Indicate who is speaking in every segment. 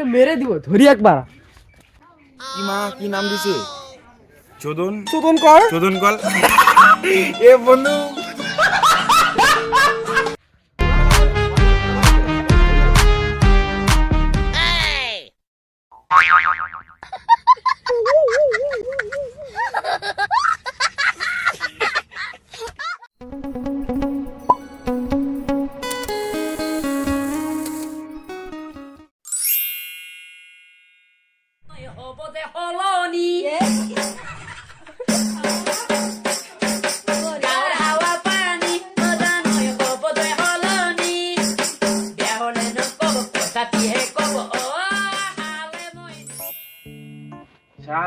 Speaker 1: শালাকে মেরে দিব ধরি একবার।
Speaker 2: কি মা কি নাম দিছে? চোদন।
Speaker 1: চোদন কর।
Speaker 2: চোদন কল এ বন্ধু।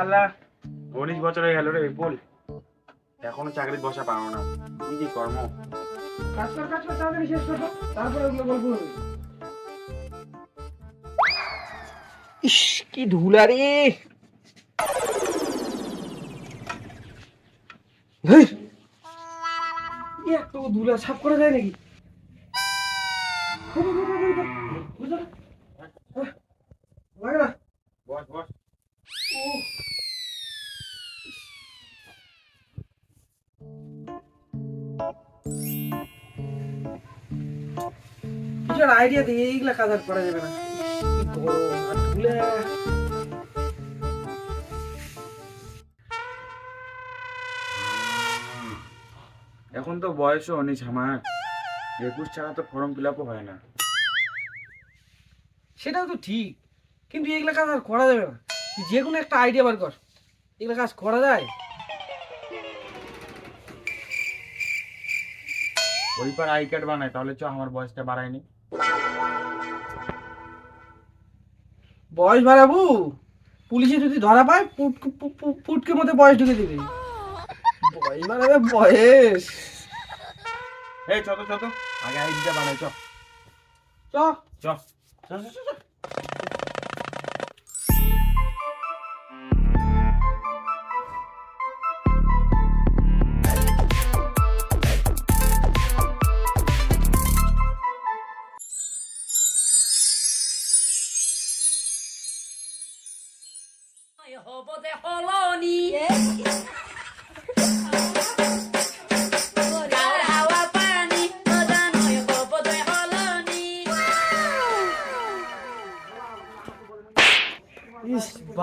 Speaker 2: শালা উনিশ বছর হয়ে গেল রে বিপুল। এখনও চাকরি বসা পাবো না। কি যে কর্ম?
Speaker 1: কাজ কর তাড়াতাড়ি শেষ করব তারপরে ওগুলো গল্প হবে ইস কি ধুলা রে। এত ধুলা সাফ করা যায় নাকি? বুঝলো না? আহ, লাগে না
Speaker 2: বস। বস
Speaker 1: কিছু আইডিয়া দিয়ে এইগুলা কাজ আর করা যাবে না।
Speaker 2: এখন তো বয়সও অনেক আমার। একুশ ছাড়া তো ফর্ম ফিল আপও হয় না।
Speaker 1: সেটাও তো ঠিক কিন্তু এগুলা কাজ আর করা যাবে না। তুই যে কোনো একটা আইডিয়া বার কর এগুলা কাজ করা যায়?
Speaker 2: ওই পার আই কার্ড বানাই তাহলে চ আমার বয়সটা বাড়ায়নি।
Speaker 1: বয়স বাড়াবু? পুলিশে যদি ধরা পায় পুটকে মতো বয়স ঢুকে দিবে। বয়স বাড়াবে বয়স।
Speaker 2: এই চতো তো চ তো। আগে আইডিটা বানাই চ
Speaker 1: চ
Speaker 2: চ চ, চ,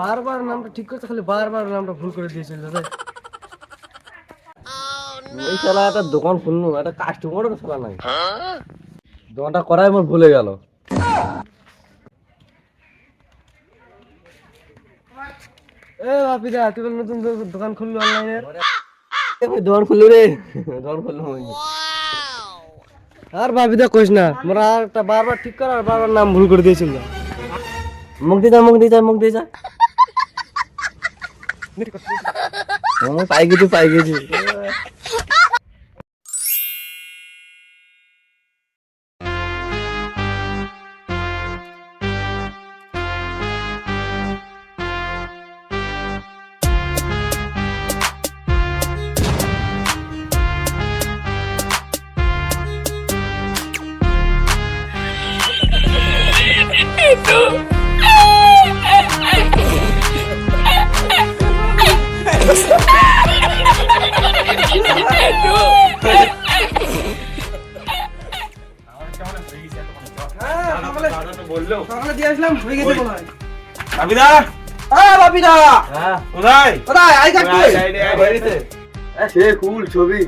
Speaker 1: বারবার নামটা ঠিক করতে খালি বারবার নামটা ভুল করে দিয়েছিল দাদা
Speaker 3: এই শালা একটা দোকান খুললো একটা কাস্টমারও শালা নাই। দোকানটা করাই আমার ভুলে গেল।
Speaker 1: এ বাপিদা তুই নতুন দোকান খুললো অনলাইনে
Speaker 3: দোকান খুললো রে। দোকান খুললো।
Speaker 1: আর বাপিদা কইস না মোরা একটা বারবার ঠিক কর আর বারবার নাম ভুল করে দিয়েছিল।
Speaker 3: মুখ দিয়ে যা মুখ দিয়ে যা মুখ দিয়ে যা। পাই গেছি পাই গেছি।
Speaker 1: আসলাম হয়ে গেছে। মনে হয়।
Speaker 2: আবিদা
Speaker 1: হ্যাঁ বাপিদা!
Speaker 3: হ্যাঁ?
Speaker 2: কোথায়?
Speaker 1: কোথায়? আই কাট।
Speaker 3: এ, সে কুল ছবি।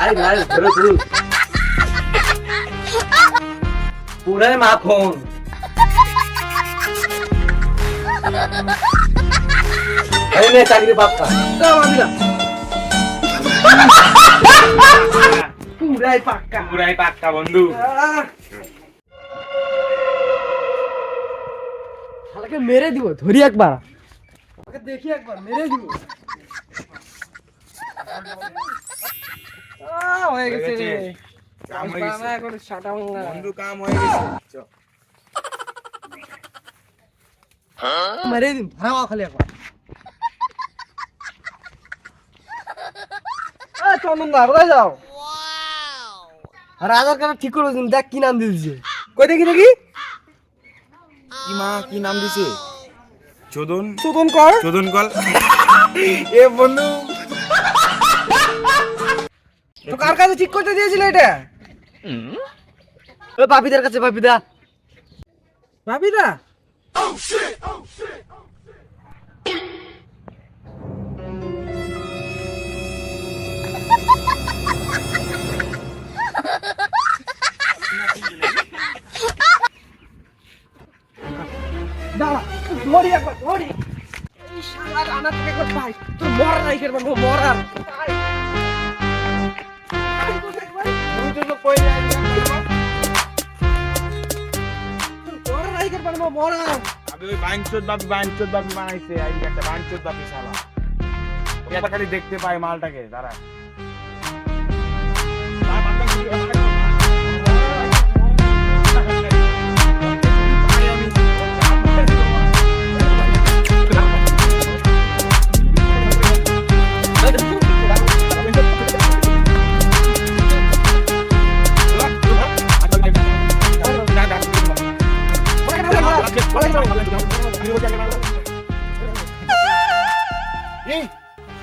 Speaker 3: আরে ভাই ধরে কুল পুরাই মাখন। এই নে চাকরি পাক্কা
Speaker 1: দাও বাপিদা। পুরাই পাক্কা।
Speaker 2: পুরাই পাক্কা বন্ধু।
Speaker 1: আহ! মেরে দিব ধরি একবার। ওকে দেখি একবার মেরে দিব। হয়ে গেছে রে।
Speaker 2: কাম হয়ে গেছে।
Speaker 1: এখন সাটা ভাঙা।
Speaker 2: বন্ধু কাম হয়ে গেছে।
Speaker 1: মেরে দিন ধরাও খালি একবার। চন্দন দা কোথায় যাও? আর আধার কার্ড ঠিক করে দেখ কি নাম দিয়ে দিছে কই দেখি দেখি?
Speaker 2: কি মা কি নাম দিছে? চোদন।
Speaker 1: চোদন কর।
Speaker 2: চোদন কল এ বন্ধু।
Speaker 1: তো কার কাছে ঠিক করতে দিয়েছিল এটা?
Speaker 3: ও পাপিদার কাছে পাপিদা
Speaker 1: ভাবি না দাঁড়া ধরি একবার ধরি এই শালার আনা থেকে একবার পাই তোর মরার রাইখের বানো মরার মরার রাইখের বানো মরার
Speaker 2: আবে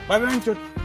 Speaker 2: Bay bay.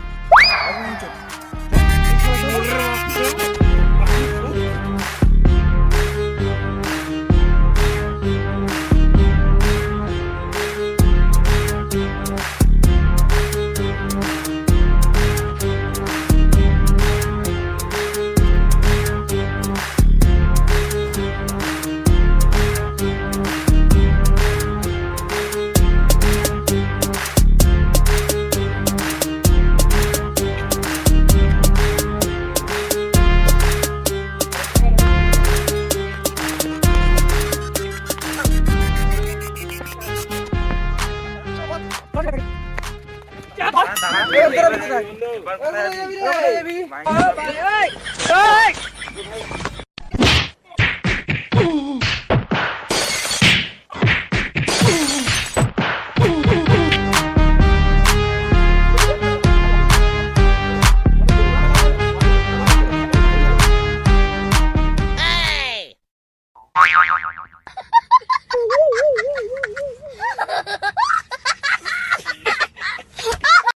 Speaker 1: এই